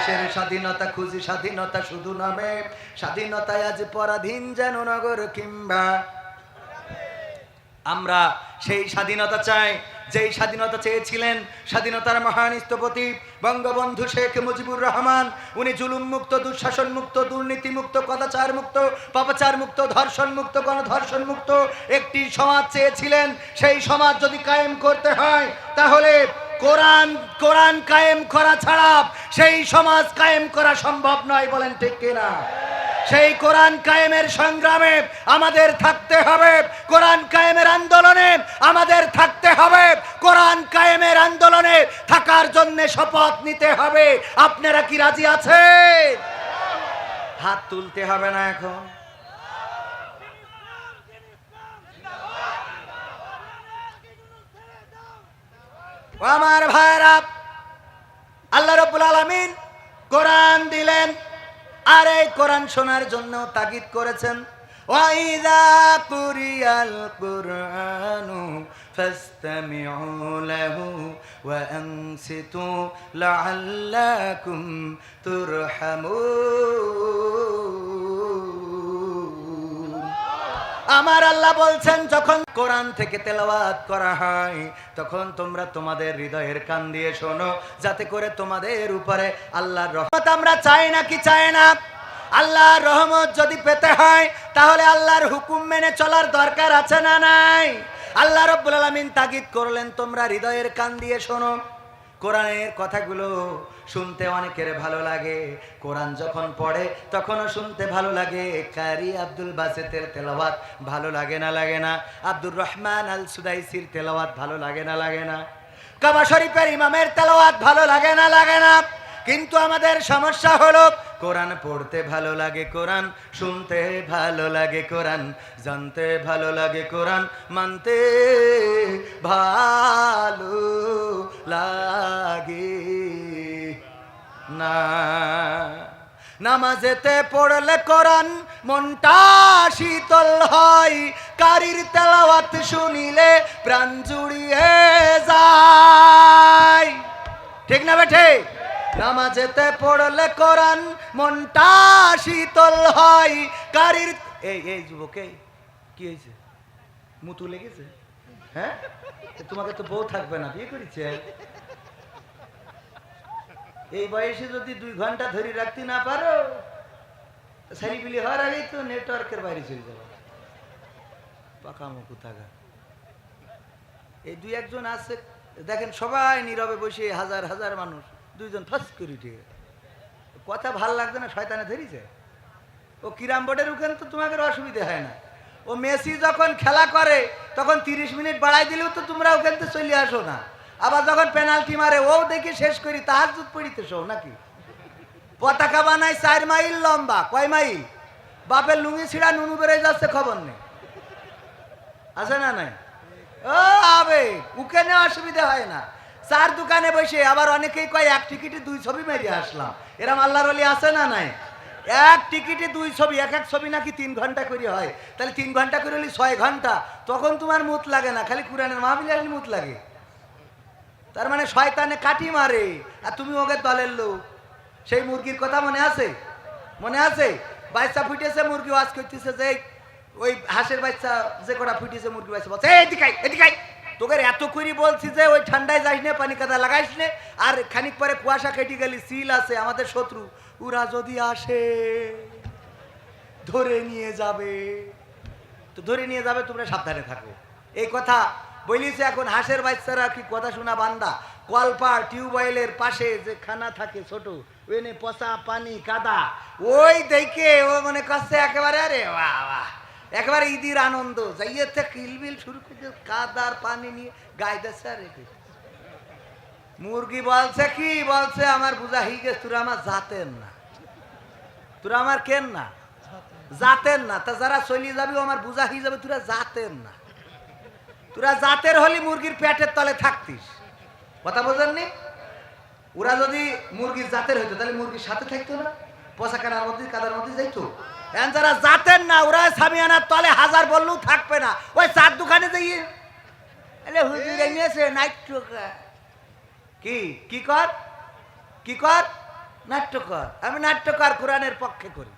দেশের স্বাধীনতা খুঁজি স্বাধীনতা শুধু নামে। স্বাধীনতায় আজ পরাধীন যেন নগর কিংবা। আমরা সেই স্বাধীনতা চাই, যেই স্বাধীনতা চেয়েছিলেন স্বাধীনতার মহান স্থপতি বঙ্গবন্ধু শেখ মুজিবুর রহমান। উনি জুলুম মুক্ত দুঃশাসন মুক্ত দুর্নীতি মুক্ত কদাচার মুক্ত পাপাচার মুক্ত ধর্ষণ মুক্ত গণধর্ষণ মুক্ত একটি সমাজ চেয়েছিলেন। সেই সমাজ যদি কায়েম করতে হয়, তাহলে কোরআন কোরআন কায়েম করা ছাড়া সেই সমাজ কায়েম করা সম্ভব নয় বলেন ঠিক কিনা? সেই কোরআন কায়েমের সংগ্রামে আমাদের থাকতে হবে, কোরআন কায়েমের আন্দোলনে আমাদের থাকতে হবে, কোরআন কায়েমের আন্দোলনে থাকার জন্য শপথ নিতে হবে। আপনারা কি রাজি আছেন? হাত তুলতে হবে না এখন। আমার ভাইরা আল্লাহ রব্বুল আলামিন কোরআন দিলেন আর এই কোরআন শোনার জন্য তাগিদ করেছেন। আনসিতু লাআল্লাকুম আমার আল্লাহ বলছেন, যখন কোরআন থেকে তেলাওয়াত করা হয়, তখন তোমরা তোমাদের হৃদয়ের কান দিয়ে শোনো, যাতে করে তোমাদের উপরে আল্লাহর রহমত আমরা চাই না কি চাই না। আল্লাহর রহমত যদি পেতে হয়, তাহলে আল্লাহর হুকুম মেনে চলার দরকার আছে না নাই? আল্লাহ রব্বুল আলামিন তাগিদ করলেন, তোমরা হৃদয়ের কান দিয়ে শোনো। কোরআনের কথাগুলো শুনতে অনেকের ভালো লাগে। কোরআন যখন পড়ে, তখনও শুনতে ভালো লাগে। কারি আব্দুল বাসেতের তেলাওয়াত ভালো লাগে না লাগে না। আব্দুর রহমান আল সুদাইসির তেলাওয়াত ভালো লাগে না লাগে না। কাবা শরীফের ইমামের তেলাওয়াত ভালো লাগে না লাগে না। কিন্তু আমাদের সমস্যা হলো কোরআন পড়তে ভালো লাগে কোরআন, শুনতে ভালো লাগে কোরআন, জানতে ভালো লাগে কোরআন, মানতে ভালো লাগে না। নামাজেতে পড়লে কোরআন মনটা শীতল হয়, কারির তেলাওয়াত শুনিলে প্রাণ জুড়িয়ে যায়। ঠিক না বেঠে? নামাজেতে পড়লে কোরআন মনটা শীতল হয়। কারির এই এই যুবক কি হয়েছে? মুতু লেগেছে? হ্যাঁ? তোমাকে তো বউ থাকবে না, বিয়ে করেছে? এই বয়সে যদি দুই ঘণ্টা ধরে রাখতে না পারো সারিবিলি হওয়ার আগেই তো নেটওয়ার্কের বাইরে চলে যাবে। মুখু থাকা এই দুই একজন আছে, দেখেন সবাই নীরবে বসে, হাজার হাজার মানুষ। দুইজন ফাস করে গেছে। কথা ভালো লাগছে না, শয়তানে ধরিছে। ও কিরাম বোর্ডের ওখানে তো তোমাদের অসুবিধা হয় না। ও মেসি যখন খেলা করে, তখন তিরিশ মিনিট বাড়াই দিলেও তো তোমরা ওখান থেকে চলে আসো না। আবার যখন পেনাল্টি মারে ও দেখে শেষ করি তাহার দুধ পড়িতে শো নাকি? পতাকা বানাই চার মাইল লম্বা। কয় মাইল? বাপের লুঙ্গি ছিঁড়া নুনু বেড়ে যাচ্ছে খবর নেই। আছে না নাই? ও আবে উখানে অসুবিধা হয় না। চার দোকানে বসে আবার অনেকেই কয়, এক টিকিটে দুই ছবি মেরে আসলাম। এরম আল্লাহর অলি আছে না নাই? এক টিকিটে দুই ছবি, এক এক ছবি নাকি তিন ঘণ্টা করে হয়। তাহলে তিন ঘণ্টা করে হলে ছয় ঘণ্টা, তখন তোমার মুত লাগে না, খালি কোরআনের মাহবিলে আসলে মুত লাগে। তার মানে শয়তানে কাটি মারে, আর তুমি ওকে দলের লোক। সেই মুরগির কথা মনে আছে? মনে আছে? বাচ্চা ফুটেছে, মুরগি ওয়াজ করতেছে, যে ওই হাঁসের বাচ্চা যে কটা ফুটেছে, মুরগি বাচ্চা বলছে, "এই এদিকাই এদিকাই তোকে এত করে বলছি যে ওই ঠান্ডায় যাইস না, পানি কাদা লাগাইস না, আর খানিক পরে কুয়াশা কেটে গেলি, সিল আছে আমাদের শত্রু। ওরা যদি আসে, ধরে নিয়ে যাবে। তো ধরে নিয়ে যাবে, তোমরা সাবধানে থাকো। এই কথা বলিছে এখন হাঁসের বাচ্চারা কি কথা শোনা বান্দা? কলপার টিউবওয়েলের পাশে যে খানা থাকে ছোট ওইনে পচা পানি কাদা। ওই দেখে ও মনে করছে একেবারে, আরে বাহ বাহ একেবারে ঈদের আনন্দ যাইয়েতে কিলবিল শুরু করে কাদার পানি নিয়ে দিচ্ছে আর একে। মুরগি বলছে কি? বলছে, আমার বুঝা গেছে, তোরা আমার জাতের না। তোরা আমার কেন না? জাতের না, তা যারা চলিয়ে যাবি আমার বুঝা হয়ে যাবে, তোরা জাতের না। তোরা জাতের হলি মুরগির পেটের তলে থাকতিস। কথা বোঝেননি? ওরা যদি মুরগির জাতের হইতো, তাহলে মুরগির সাথে থাকতো না। পচা কানার মধ্যে, কাদার মধ্যে যাইতো। যারা জাতের না, ওরা সামিয়ানার তলে হাজার বললেও থাকবে না। ওই চার দোকানে যাই এলে হুজুরে নিয়েছে নাইট কি? কি কর? কি কর? নাট্যকর আমি নাট্যকার কোরআনের পক্ষে করি।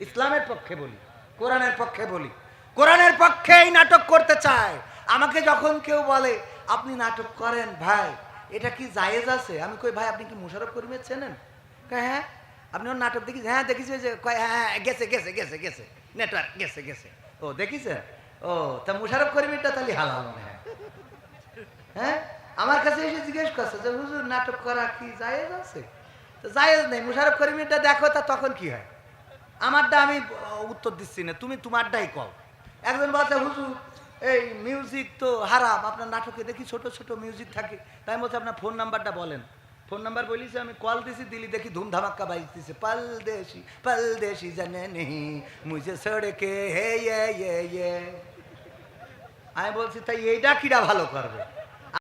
ইসলামের পক্ষে বলি। কোরআনের পক্ষে বলি। কোরআনের পক্ষে এই নাটক করতে চায়। আমাকে যখন কেউ বলে, আপনি নাটক করেন ভাই, এটা কি জায়েজ আছে? আমি কই, ভাই, আপনি কি মুশারফ করিমের চেনেন? হ্যাঁ। আপনি ওর নাটক দেখিস হ্যাঁ দেখিস যে হ্যাঁ হ্যাঁ, গেছে গেছে গেছে গেছে। নেটওয়ার্ক গেছে গেছে। ও দেখিছেন ও তা মুশারফ করিমেরটা তাহলে হালাল মনে হয়। আমার কাছে এসে জিজ্ঞেস করছে যে হুজুর নাটক করা কি জায়েজ আছে? তো জায়েজ নেই। মুশারফ করিমিরটা দেখো তা তখন কি হয়? আমারটা আমি উত্তর দিচ্ছি না। তুমি তোমারটাই কও। একজন বলছে হুজুর এই মিউজিক তো হারাম। আপনার নাটকে দেখি ছোট ছোট মিউজিক থাকে। তাই বলছি আপনার ফোন নাম্বারটা বলেন। ফোন নাম্বার বলিস আমি কল দিছি, দিলি দেখি ধুম ধামাক্কা বাজতেছে। পাল দেশি পাল দেশি জানে নেহি মুঝে সড়কে, হে ইয়ে ইয়ে আমি বলছি, তাই এইটা কিরা ভালো করবে?